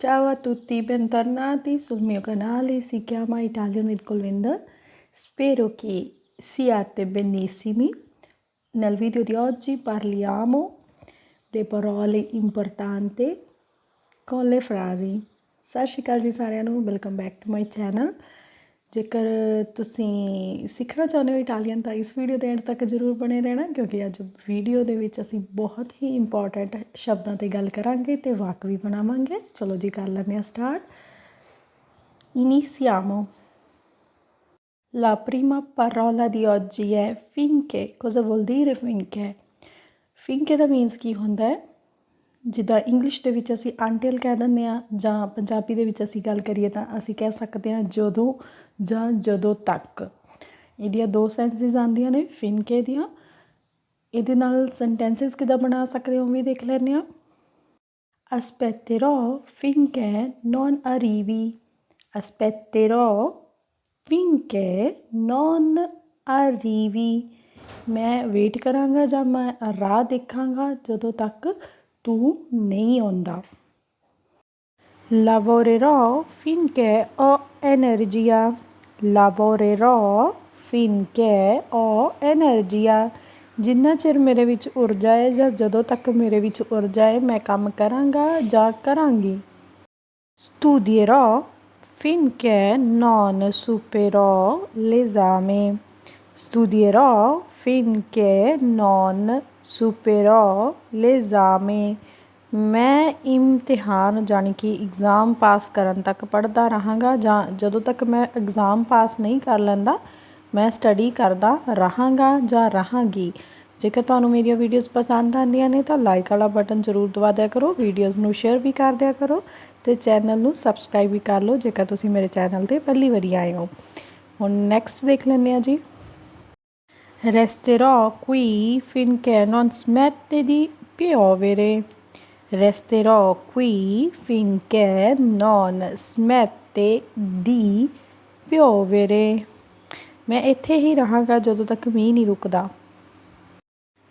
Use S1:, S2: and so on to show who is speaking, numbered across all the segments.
S1: Ciao a tutti, bentornati sul mio canale, si chiama Italian with Colvender. Spero che siate benissimi. Nel video di oggi parliamo le parole importanti con le frasi. Sashikal ji sarenu, welcome back to my channel. ਜੇਕਰ ਤੁਸੀਂ ਸਿੱਖਣਾ ਚਾਹੁੰਦੇ ਹੋ Italian, ਤਾਂ ਇਸ video ਦੇ and ਤੱਕ ਜ਼ਰੂਰ ਬਣੇ ਰਹਿਣਾ, ਕਿਉਂਕਿ ਅੱਜ ਵੀਡੀਓ ਦੇ ਵਿੱਚ ਅਸੀਂ ਬਹੁਤ ਹੀ ਇੰਪੋਰਟੈਂਟ ਸ਼ਬਦਾਂ ਤੇ ਗੱਲ ਕਰਾਂਗੇ ਤੇ ਵਾਕ ਵੀ ਬਣਾਵਾਂਗੇ ਚਲੋ ਜੀ, ਕਰ ਲੈਂਦੇ ਹਾਂ start Iniziamo. La prima parola di oggi è finché. Cosa vuol dire finché? Finché ਦਾ ਮੀਨਸ ਕੀ ਹੁੰਦਾ ਹੈ ਜਿੱਦਾਂ ਇੰਗਲਿਸ਼ ਦੇ ਵਿੱਚ ਅਸੀਂ ਅੰਟਿਲ ਕਹਿ ਦਿੰਦੇ ਹਾਂ ਜਾਂ ਪੰਜਾਬੀ ਦੇ ਵਿੱਚ ਅਸੀਂ ਗੱਲ ਕਰੀਏ ਤਾਂ ਅਸੀਂ ਕਹਿ ਸਕਦੇ ਹਾਂ ਜਦੋਂ ਜਾਂ ਜਦੋਂ ਤੱਕ। ਇਹਦੀਆਂ ਦੋ ਸੈਂਸਸ ਆਉਂਦੀਆਂ ਨੇ ਫਿਨਕੇ ਦੀਆਂ। ਇਹਦੇ ਨਾਲ ਸੈਂਟੈਂਸਸ ਕਿੱਦਾਂ ਬਣਾ ਸਕਦੇ ਹੋ ਉਹ ਵੀ ਦੇਖ ਲੈਂਦੇ ਆ aspetterò finché non arrivi aspetterò finché non ਅਰੀਵੀ ਮੈਂ ਵੇਟ ਕਰਾਂਗਾ ਜਾਂ ਮੈਂ ਰਾਹ ਦੇਖਾਂਗਾ ਜਦੋਂ ਤੱਕ ਤੂੰ ਨਹੀਂ ਆਉਂਦਾ lavorerò finché ho energia lavorerò finché ho energia ਜਿੰਨਾ ਚਿਰ ਮੇਰੇ ਵਿੱਚ ਊਰਜਾ ਹੈ ਜਾਂ ਜਦੋਂ ਤੱਕ ਮੇਰੇ ਵਿੱਚ ਊਰਜਾ ਹੈ ਮੈਂ ਕੰਮ ਕਰਾਂਗਾ ਜਾਂ ਕਰਾਂਗੀ studierò finché non superò l'esame studierò finché non superò l'esame ਮੈਂ ਇਮਤਿਹਾਨ ਜਾਣੀ ਕਿ ਇਗਜ਼ਾਮ ਪਾਸ ਕਰਨ ਤੱਕ ਪੜ੍ਹਦਾ ਰਹਾਂਗਾ ਜਾਂ ਜਦੋਂ ਤੱਕ ਮੈਂ ਇਗਜ਼ਾਮ ਪਾਸ ਨਹੀਂ ਕਰ ਲੈਂਦਾ, ਮੈਂ ਸਟੱਡੀ ਕਰਦਾ ਰਹਾਂਗਾ ਜਾਂ ਰਹਾਂਗੀ। ਜੇਕਰ ਤੁਹਾਨੂੰ ਮੇਰੀਆਂ ਵੀਡੀਓਜ਼ ਪਸੰਦ ਆਉਂਦੀਆਂ ਨੇ ਤਾਂ ਲਾਈਕ ਵਾਲਾ ਬਟਨ ਜ਼ਰੂਰ ਦਬਾ ਦਿਆ ਕਰੋ ਵੀਡੀਓਜ਼ ਨੂੰ ਸ਼ੇਅਰ ਵੀ ਕਰ ਦਿਆ ਕਰੋ ਤੇ ਚੈਨਲ ਨੂੰ ਸਬਸਕ੍ਰਾਈਬ ਵੀ ਕਰ ਲਓ ਜੇਕਰ ਤੁਸੀਂ ਮੇਰੇ ਚੈਨਲ ਤੇ ਪਹਿਲੀ ਵਾਰੀ ਆਏ ਹੋ। ਹੁਣ ਨੈਕਸਟ ਦੇਖ ਲੈਂਦੇ ਆ ਜੀ। Resterò qui finché non smette di piovere. Resterò qui finché non smette di piovere. ਮੈਂ ਇੱਥੇ ਹੀ ਰਹਾਂਗਾ ਜਦੋਂ ਤੱਕ ਮੀਂਹ ਨਹੀਂ ਰੁਕਦਾ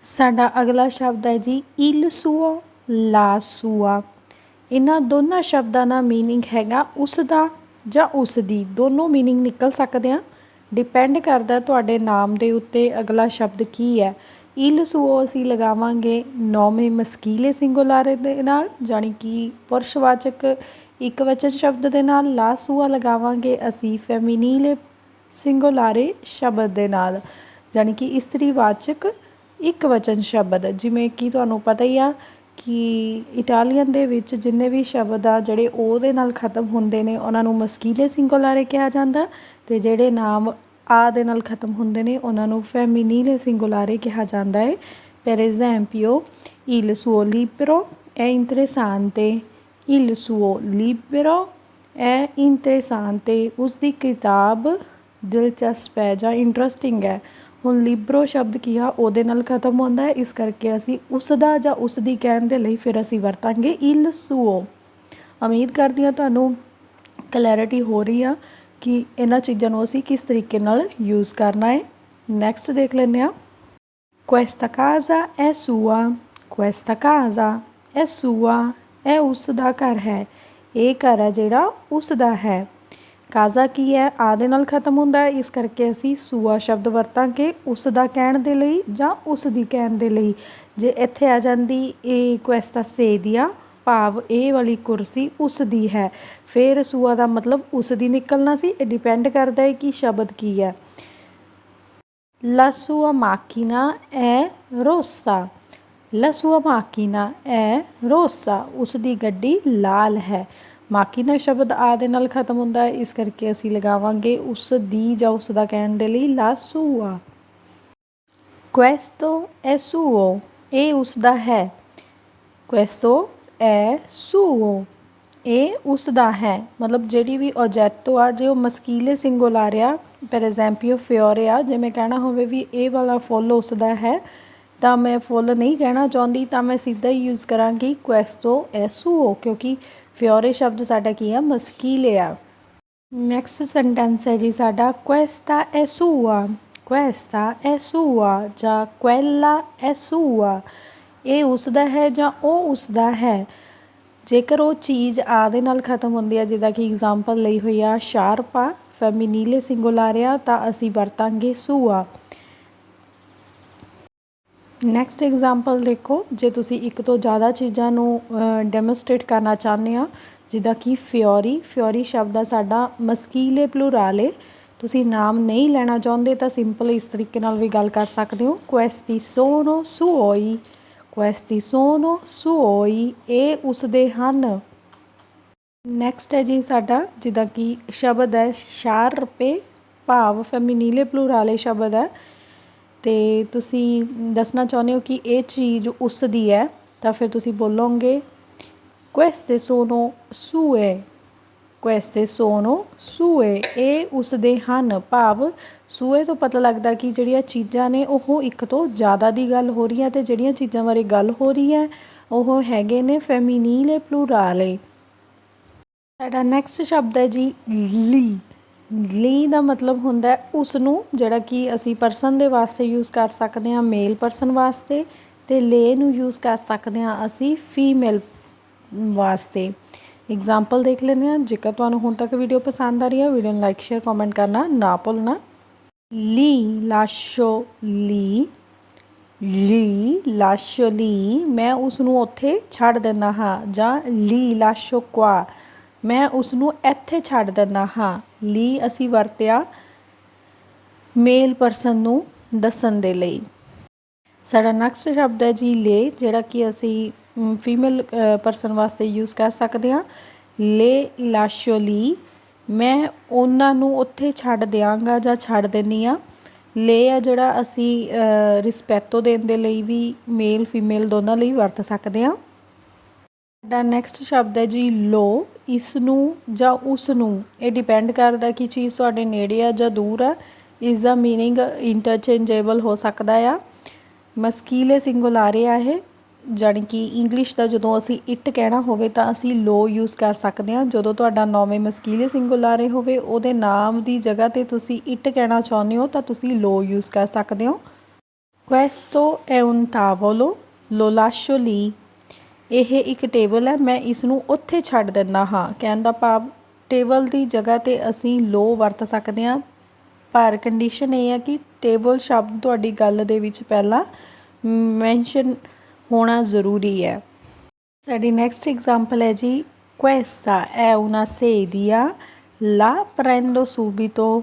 S1: ਸਾਡਾ ਅਗਲਾ ਸ਼ਬਦ ਹੈ ਜੀ il suo la sua ਇਹਨਾਂ ਦੋਨਾਂ ਸ਼ਬਦਾਂ ਦਾ मीनिंग ਹੈਗਾ ਉਸ ਦਾ ਜਾਂ ਉਸ ਦੀ ਦੋਨੋਂ मीनिंग ਨਿਕਲ ਸਕਦੇ ਆ ਡਿਪੈਂਡ ਕਰਦਾ ਤੁਹਾਡੇ ਨਾਮ ਦੇ ਉੱਤੇ ਅਗਲਾ ਸ਼ਬਦ ਕੀ ਹੈ। ਇਲ ਸੁਓ ਅਸੀਂ ਲਗਾਵਾਂਗੇ ਨੌਵੇਂ ਮਸਕੀਲੇ ਸਿੰਗੂਲਾਰੇ ਦੇ ਨਾਲ ਜਾਨੀ ਕਿ ਪੁਰਸ਼ਵਾਚਕ ਇੱਕ ਵਚਨ ਸ਼ਬਦ ਦੇ ਨਾਲ। ਲਾ ਸੁਆ ਲਗਾਵਾਂਗੇ ਅਸੀਂ ਫੈਮਿਨੀਲੇ ਸਿੰਗੂਲਾਰੇ ਸ਼ਬਦ ਦੇ ਨਾਲ ਜਾਨੀ ਕਿ ਇਸਤਰੀਵਾਚਕ ਇੱਕ ਵਚਨ ਸ਼ਬਦ। ਜਿਵੇਂ ਕਿ ਤੁਹਾਨੂੰ ਪਤਾ ਹੀ ਆ ਕਿ ਇਟਾਲੀਅਨ ਦੇ ਵਿੱਚ ਜਿੰਨੇ ਵੀ ਸ਼ਬਦ ਆ, ਜਿਹੜੇ ਉਹ ਦੇ ਨਾਲ ਖਤਮ ਹੁੰਦੇ ਨੇ, ਉਹਨਾਂ ਨੂੰ ਮਸਕੀਲੇ ਸਿੰਗੂਲਾਰੇ ਕਿਹਾ ਜਾਂਦਾ ਤੇ ਜਿਹੜੇ ਨਾਮ ਆ ਦੇ ਨਾਲ ਖਤਮ ਹੁੰਦੇ ਨੇ, ਉਹਨਾਂ ਨੂੰ ਫੈਮਿਨੀਲੇ ਸਿੰਗੂਲਾਰੇ ਕਿਹਾ ਜਾਂਦਾ ਹੈ per esempio il suo libro è interessante il suo libro è interessante ਉਸ ਦੀ ਕਿਤਾਬ ਦਿਲਚਸਪ ਹੈ ਜਾਂ ਇੰਟਰਸਟਿੰਗ ਹੈ। ਹੁਣ ਲਿਬਰੋ ਸ਼ਬਦ ਕੀ ਆ? ਉਹਦੇ ਨਾਲ ਖਤਮ ਹੁੰਦਾ ਹੈ। ਇਸ ਕਰਕੇ ਅਸੀਂ ਉਸ ਦਾ ਜਾਂ ਉਸ ਦੀ ਕਹਿਣ ਦੇ ਲਈ ਫਿਰ ਅਸੀਂ ਵਰਤਾਂਗੇ ਇਲ ਸੁਓ। ਉਮੀਦ ਕਰਦੀ ਹਾਂ ਤੁਹਾਨੂੰ ਕਲੈਰਿਟੀ ਹੋ ਰਹੀ ਆ ਕਿ ਇਹਨਾਂ ਚੀਜ਼ਾਂ ਨੂੰ ਅਸੀਂ ਕਿਸ ਤਰੀਕੇ ਨਾਲ ਯੂਜ਼ ਕਰਨਾ ਹੈ। ਨੈਕਸਟ ਦੇਖ ਲੈਂਦੇ ਆ Questa casa è sua. Questa casa è sua. ਇਹ ਉਸ ਦਾ ਘਰ ਹੈ। ਇਹ ਘਰ ਹੈ ਜਿਹੜਾ ਉਸ ਦਾ ਹੈ। ਕਾਜ਼ਾ ਕੀ ਹੈ? ਆ ਦੇ ਨਾਲ ਖਤਮ ਹੁੰਦਾ ਹੈ। ਇਸ ਕਰਕੇ ਅਸੀਂ ਸੂਆ ਸ਼ਬਦ ਵਰਤਾਂਗੇ ਉਸ ਦਾ ਕਹਿਣ ਦੇ ਲਈ ਜਾਂ ਉਸ ਦੀ ਕਹਿਣ ਦੇ ਲਈ। ਜੇ ਇੱਥੇ ਆ ਜਾਂਦੀ ਇਹ ਕੁਐਸਤਾ ਸੇ ਦੀਆ, ਭਾਵ ਇਹ ਵਾਲੀ ਕੁਰਸੀ ਉਸ ਦੀ ਹੈ। ਫਿਰ ਸੂਆ ਦਾ ਮਤਲਬ ਉਸ ਦੀ ਨਿਕਲਣਾ ਸੀ। ਇਹ ਡਿਪੈਂਡ ਕਰਦਾ ਹੈ ਕਿ ਸ਼ਬਦ ਕੀ ਹੈ। La sua macchina ਰੋਸਾ। rossa. La sua ਰੋਸਾ। è ਉਸ ਦੀ ਗੱਡੀ ਲਾਲ ਹੈ। ਮਾਕੀਨਾ ਸ਼ਬਦ ਆ ਦੇ ਨਾਲ ਖਤਮ ਹੁੰਦਾ ਹੈ। ਇਸ ਕਰਕੇ ਅਸੀਂ ਲਗਾਵਾਂਗੇ ਉਸ ਦੀ ਜਾਂ ਉਸ ਦਾ ਕਹਿਣ ਦੇ ਲਈ la sua questo è suo ਇਹ ਉਸ ਦਾ ਹੈ। questo è suo ਇਹ ਉਸ ਦਾ ਹੈ। ਮਤਲਬ ਜਿਹੜੀ ਵੀ ਓਜੈਟੋ ਆ, ਜੇ ਉਹ ਮਸਕੀਲੇ ਸਿੰਗੂਲਾਰਿਆ ਪਰ ਐਗਜ਼ਾਮਪਲ ਫਿਓਰੇ ਆ, ਜੇ ਮੈਂ ਕਹਿਣਾ ਹੋਵੇ ਵੀ ਇਹ ਵਾਲਾ ਫੁੱਲ ਉਸ ਦਾ ਹੈ, ਤਾਂ ਮੈਂ ਫੁੱਲ ਨਹੀਂ ਕਹਿਣਾ ਚਾਹੁੰਦੀ, ਤਾਂ ਮੈਂ ਸਿੱਧਾ ਹੀ ਯੂਜ਼ ਕਰਾਂਗੀ ਕੁਐਸਟੋ ਐਸੂਓ ਕਿਉਂਕਿ ਫਿਓਰੇ ਸ਼ਬਦ ਸਾਡਾ ਕੀ ਆ? ਮਸਕੀਲੇ ਆ। ਨੈਕਸਟ ਸੈਂਟੈਂਸ ਹੈ ਜੀ ਸਾਡਾ ਕੁਐਸਟਾ ਐਸੂਆ sua, questa ਜਾਂ quella è ਇਹ ਉਸ ਦਾ ਹੈ ਜਾਂ ਉਹ ਉਸ ਦਾ ਹੈ? ਜੇਕਰ ਉਹ ਚੀਜ਼ ਆ ਦੇ ਨਾਲ ਖਤਮ ਹੁੰਦੀ ਹੈ ਜਿੱਦਾਂ ਕਿ ਐਗਜ਼ਾਮਪਲ ਲਈ ਹੋਈ ਆ ਸ਼ਾਰਪਾ ਆ ਫੈਮਿਨੀਲੇ ਸਿੰਗੂਲਰ ਆ ਤਾਂ ਅਸੀਂ ਵਰਤਾਂਗੇ ਸੂਆ ਨੈਕਸਟ ਐਗਜ਼ਾਮਪਲ ਦੇਖੋ, ਜੇ ਤੁਸੀਂ ਇੱਕ ਤੋਂ ਜ਼ਿਆਦਾ ਚੀਜ਼ਾਂ ਨੂੰ ਡੈਮੋਸਟ੍ਰੇਟ ਕਰਨਾ ਚਾਹੁੰਦੇ ਆ ਜਿੱਦਾਂ ਕਿ ਫਿਓਰੀ ਫਿਓਰੀ ਸ਼ਬਦ ਆ ਸਾਡਾ ਮਸਕੀਲੇ ਪਲੂਰਾਲੇ। ਤੁਸੀਂ ਨਾਮ ਨਹੀਂ ਲੈਣਾ ਚਾਹੁੰਦੇ ਤਾਂ ਸਿੰਪਲ ਇਸ ਤਰੀਕੇ ਨਾਲ ਵੀ ਗੱਲ ਕਰ ਸਕਦੇ ਹੋ। ਕੁਐਸਟੀ ਸੋਨੋ ਸੁਓਈ ਕੁਐਸਟੀ ਸੋਨੋ ਸੁਓਈ ਇਹ ਉਸ ਦੇ ਹਨ। ਨੈਕਸਟ ਹੈ ਜੀ ਸਾਡਾ, ਜਿੱਦਾਂ ਕਿ ਸ਼ਬਦ ਹੈ ਸ਼ਾਰਪੇ, ਭਾਵ ਫੈਮਿਨੀਲੇ ਪਲੂਰਾਲੇ ਸ਼ਬਦ ਹੈ। ਅਤੇ ਤੁਸੀਂ ਦੱਸਣਾ ਚਾਹੁੰਦੇ ਹੋ ਕਿ ਇਹ ਚੀਜ਼ ਉਸ ਦੀ ਹੈ, ਤਾਂ ਫਿਰ ਤੁਸੀਂ ਬੋਲੋਗੇ, queste sono sue, queste sono sue, ਇਹ ਉਸ ਦੇ ਹਨ। ਭਾਵ ਸੂਏ ਤੋਂ ਪਤਾ ਲੱਗਦਾ ਕਿ ਜਿਹੜੀਆਂ ਚੀਜ਼ਾਂ ਨੇ ਉਹ ਇੱਕ ਤੋਂ ਜ਼ਿਆਦਾ ਦੀ ਗੱਲ ਹੋ ਰਹੀ ਹੈ ਤੇ ਜਿਹੜੀਆਂ ਚੀਜ਼ਾਂ ਬਾਰੇ ਗੱਲ ਹੋ ਰਹੀ ਹੈ, ਉਹ ਹੈਗੇ ਨੇ ਫੈਮਿਨੀਲੇ ਪਲੂਰਾਲੇ ਸਾਡਾ ਨੈਕਸਟ ਸ਼ਬਦ ਹੈ ਜੀ, ਲੀ। ਲੀ ਦਾ ਮਤਲਬ ਹੁੰਦਾ ਹੈ ਉਸ ਨੂੰ ਜਿਹੜਾ ਕਿ ਅਸੀਂ ਪਰਸਨ ਦੇ ਵਾਸਤੇ ਯੂਜ਼ ਕਰ ਸਕਦੇ ਹਾਂ ਮੇਲ ਪਰਸਨ ਵਾਸਤੇ ਤੇ ਲੇ ਨੂੰ ਯੂਜ਼ ਕਰ ਸਕਦੇ ਹਾਂ ਅਸੀਂ ਫੀਮੇਲ ਵਾਸਤੇ। ਐਗਜ਼ਾਮਪਲ ਦੇਖ ਲੈਂਦੇ ਹਾਂ। ਜੇਕਰ ਤੁਹਾਨੂੰ ਹੁਣ ਤੱਕ ਵੀਡੀਓ ਪਸੰਦ ਆ ਰਹੀ ਹੈ ਵੀਡੀਓ ਨੂੰ ਲਾਈਕ ਸ਼ੇਅਰ ਕਮੈਂਟ ਕਰਨਾ ਨਾ ਭੁੱਲਣਾ। ਲੀ ਲਾਸ਼ੋ ਲੀ ਲੀ ਲਾਸ਼ੋ ਲੀ ਮੈਂ ਉਸ ਨੂੰ ਉੱਥੇ ਛੱਡ ਦਿੰਦਾ ਹਾਂ ਜਾਂ ਲੀ ਲਾਸ਼ੋ, ਕੁਆ, ਮੈਂ ਉਸ ਨੂੰ ਇੱਥੇ ਛੱਡ ਦਿੰਦਾ ਹਾਂ। ਲੀ ਅਸੀਂ ਵਰਤਿਆ ਮੇਲ ਪਰਸਨ ਨੂੰ ਦੱਸਣ ਦੇ ਲਈ। ਸਾਡਾ ਨੈਕਸਟ ਸ਼ਬਦ ਹੈ ਜੀ ਲੇ, ਜਿਹੜਾ ਕਿ ਅਸੀਂ ਫੀਮੇਲ ਪਰਸਨ ਵਾਸਤੇ ਯੂਜ਼ ਕਰ ਸਕਦੇ ਹਾਂ। ਲੇ ਲਾਸ਼ੋਲੀ ਮੈਂ ਉਹਨਾਂ ਨੂੰ ਉੱਥੇ ਛੱਡ ਦਿਆਂਗਾ ਜਾਂ ਛੱਡ ਦਿੰਨੀ ਆ ਲੇ ਆ ਜਿਹੜਾ ਅਸੀਂ ਰਿਸਪੈਕਟੋ ਦੇਣ ਦੇ ਲਈ ਵੀ ਮੇਲ ਫੀਮੇਲ ਦੋਨਾਂ ਲਈ ਵਰਤ ਸਕਦੇ ਹਾਂ। ਸਾਡਾ ਨੈਕਸਟ ਸ਼ਬਦ ਹੈ ਜੀ ਲੋ ਇਸ ਨੂੰ ਜਾਂ ਉਸ ਨੂੰ ਇਹ ਡਿਪੈਂਡ ਕਰਦਾ ਕਿ ਚੀਜ਼ ਤੁਹਾਡੇ ਨੇੜੇ ਆ ਜਾਂ ਦੂਰ ਆ ਇਸ ਦਾ मीनिंग ਇੰਟਰਚੇਂਜੇਬਲ ਹੋ ਸਕਦਾ ਆ ਮਸਕੀਲੇ ਸਿੰਗੂਲਾਰੇ ਆ ਇਹ ਜਾਨੀ ਕਿ ਇੰਗਲਿਸ਼ ਦਾ ਜਦੋਂ ਅਸੀਂ ਇਟ ਕਹਿਣਾ ਹੋਵੇ ਤਾਂ ਅਸੀਂ ਲੋ ਯੂਜ਼ ਕਰ ਸਕਦੇ ਹਾਂ ਜਦੋਂ ਤੁਹਾਡਾ ਨੌਵੇਂ ਮਸਕੀਲੇ ਸਿੰਗੂਲਾਰੇ ਹੋਵੇ ਉਹਦੇ ਨਾਮ ਦੀ ਜਗ੍ਹਾ ਤੇ ਤੁਸੀਂ ਇਟ ਕਹਿਣਾ ਚਾਹੁੰਦੇ ਹੋ ਤਾਂ ਤੁਸੀਂ ਲੋ ਯੂਜ਼ ਕਰ ਸਕਦੇ ਹੋ questo è un tavolo lo lascio lì ਇਹ ਇੱਕ ਟੇਬਲ ਹੈ, ਮੈਂ ਇਸ ਨੂੰ ਉੱਥੇ ਛੱਡ ਦਿੰਦਾ ਹਾਂ। ਕਹਿਣ ਦਾ ਭਾਵ, ਟੇਬਲ ਦੀ ਜਗ੍ਹਾ ਤੇ ਅਸੀਂ ਲੋ ਵਰਤ ਸਕਦੇ ਹਾਂ। ਪਰ ਕੰਡੀਸ਼ਨ ਇਹ ਹੈ ਕਿ ਟੇਬਲ ਸ਼ਬਦ ਤੁਹਾਡੀ ਗੱਲ ਦੇ ਵਿੱਚ ਪਹਿਲਾਂ ਮੈਂਸ਼ਨ ਹੋਣਾ ਜ਼ਰੂਰੀ ਹੈ। ਸਾਡੀ ਨੈਕਸਟ ਐਗਜ਼ਾਮਪਲ ਹੈ ਜੀ, questa è una sedia la prendo subito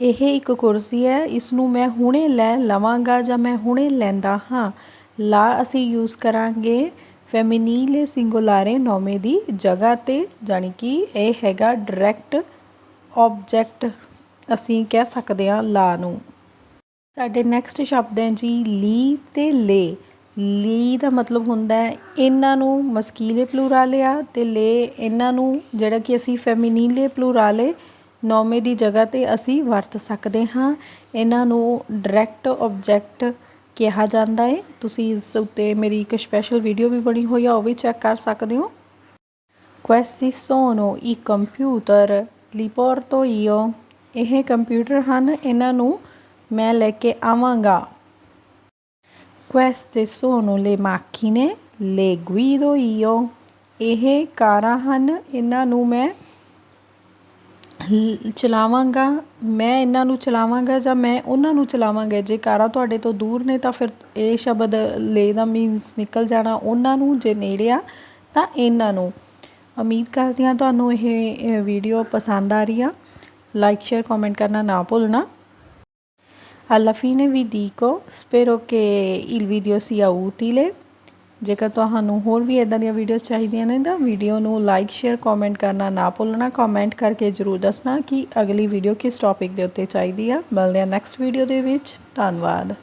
S1: ਇਹ ਇੱਕ ਕੁਰਸੀ ਹੈ ਇਸ ਨੂੰ ਮੈਂ ਹੁਣੇ ਲੈ ਲਵਾਂਗਾ ਜਾਂ ਮੈਂ ਹੁਣੇ ਲੈਂਦਾ ਹਾਂ। ਲਾ ਅਸੀਂ ਯੂਜ਼ ਕਰਾਂਗੇ। ਫੈਮਿਨੀਲੇ ਸਿੰਗੂਲਾਰੇ ਨੌਮੇ ਦੀ ਜਗ੍ਹਾ ਤੇ ਜਾਨੀ ਕਿ ਇਹ ਹੈਗਾ ਡਾਇਰੈਕਟ ਆਬਜੈਕਟ ਅਸੀਂ ਕਹਿ ਸਕਦੇ ਹਾਂ ਲਾ ਨੂੰ। ਸਾਡੇ ਨੈਕਸਟ ਸ਼ਬਦ ਹੈ ਜੀ ਲੀ ਤੇ ਲੇ। ਲੀ ਦਾ ਮਤਲਬ ਹੁੰਦਾ ਹੈ ਇਹਨਾਂ ਨੂੰ ਮਸਕੀਲੇ ਪਲੂਰਾਲੇ ਆ ਤੇ ਲੇ ਇਹਨਾਂ ਨੂੰ ਜਿਹੜਾ ਕਿ ਅਸੀਂ ਫੈਮਿਨੀਲੇ ਪਲੂਰਾਲੇ ਨੌਮੇ ਦੀ ਜਗ੍ਹਾ ਤੇ ਅਸੀਂ ਵਰਤ ਸਕਦੇ ਹਾਂ। ਇਹਨਾਂ ਨੂੰ ਡਾਇਰੈਕਟ ਆਬਜੈਕਟ ਕਿਹਾ ਜਾਂਦਾ ਹੈ ਤੁਸੀਂ ਇਸ ਉੱਤੇ ਮੇਰੀ ਇੱਕ ਸਪੈਸ਼ਲ ਵੀਡੀਓ ਵੀ ਬਣੀ ਹੋਈ ਆ, ਉਹ ਵੀ ਚੈੱਕ ਕਰ ਸਕਦੇ ਹੋ। Questi ਸੋਨੋ ਈ ਕੰਪਿਊਟਰ li porto io ਇਹ ਕੰਪਿਊਟਰ ਹਨ, ਇਹਨਾਂ ਨੂੰ ਮੈਂ ਲੈ ਕੇ ਆਵਾਂਗਾ। Queste sono le macchine ਲੇ guido io ਇਹ ਕਾਰਾਂ ਹਨ, ਇਹਨਾਂ ਨੂੰ ਮੈਂ ਚਲਾਵਾਂਗਾ ਮੈਂ ਇਹਨਾਂ ਨੂੰ ਚਲਾਵਾਂਗਾ ਜਾਂ ਮੈਂ ਉਹਨਾਂ ਨੂੰ ਚਲਾਵਾਂਗਾ ਜੇ ਕਾਰਾਂ ਤੁਹਾਡੇ ਤੋਂ ਦੂਰ ਨੇ ਤਾਂ ਫਿਰ ਇਹ ਸ਼ਬਦ ਲੈ ਦਾ ਮੀਨਸ ਨਿਕਲ ਜਾਣਾ ਉਹਨਾਂ ਨੂੰ ਜੇ ਨੇੜੇ ਆ ਤਾਂ ਇਹਨਾਂ ਨੂੰ। ਉਮੀਦ ਕਰਦੀ ਹਾਂ ਤੁਹਾਨੂੰ ਇਹ ਵੀਡੀਓ ਪਸੰਦ ਆ ਰਹੀ ਆ। ਲਾਈਕ ਸ਼ੇਅਰ ਕਮੈਂਟ ਕਰਨਾ ਨਾ ਭੁੱਲਣਾ। Alla fine vi dico, spero che il video sia utile. ਜੇਕਰ ਤੁਹਾਨੂੰ ਹੋਰ ਵੀ ਇਦਾਂ ਦੀਆਂ ਵੀਡੀਓਜ਼ ਚਾਹੀਦੀਆਂ ਨੇ ਤਾਂ ਵੀਡੀਓ ਨੂੰ ਲਾਈਕ ਸ਼ੇਅਰ ਕਮੈਂਟ ਕਰਨਾ ਨਾ ਭੁੱਲਣਾ। ਕਮੈਂਟ ਕਰਕੇ ਜਰੂਰ ਦੱਸਣਾ ਕਿ ਅਗਲੀ ਵੀਡੀਓ ਕਿਸ ਟੌਪਿਕ ਦੇ ਉੱਤੇ ਚਾਹੀਦੀ ਆ। ਮਿਲਦੇ ਆ ਨੈਕਸਟ ਵੀਡੀਓ ਦੇ ਵਿੱਚ। ਧੰਨਵਾਦ।